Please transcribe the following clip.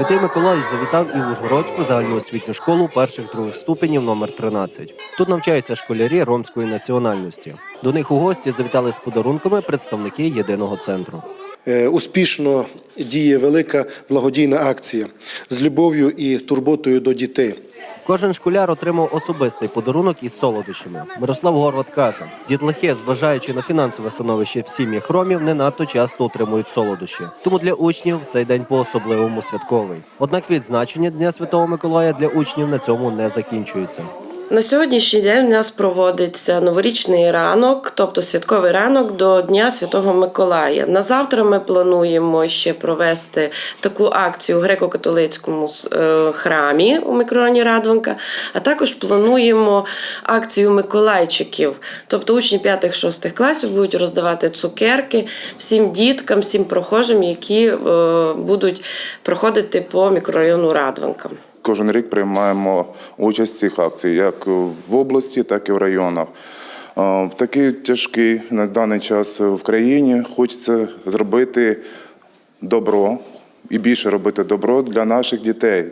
Святий Миколай завітав і в Ужгородську загальноосвітню школу перших других ступенів номер 13. Тут навчаються школярі ромської національності. До них у гості завітали з подарунками представники єдиного центру. Е, Успішно діє велика благодійна акція з любов'ю і турботою до дітей. Кожен школяр отримав особистий подарунок із солодощами. Мирослав Горват каже, дітлахи, зважаючи на фінансове становище в сім'ях ромів, не надто часто отримують солодощі. Тому для учнів цей день по-особливому святковий. Однак відзначення Дня Святого Миколая для учнів на цьому не закінчується. На сьогоднішній день у нас проводиться новорічний ранок, тобто святковий ранок до Дня Святого Миколая. На завтра ми плануємо ще провести таку акцію у греко-католицькому е, храмі у мікрорайоні Радванка, а також плануємо акцію Миколайчиків. Тобто учні 5-6 класів будуть роздавати цукерки всім діткам, всім прохожим, які е, будуть проходити по мікрорайону Радванка. Кожен рік приймаємо участь в цих акціях, як в області, так і в районах. В такий тяжкий на даний час в країні хочеться зробити добро і більше робити добро для наших дітей,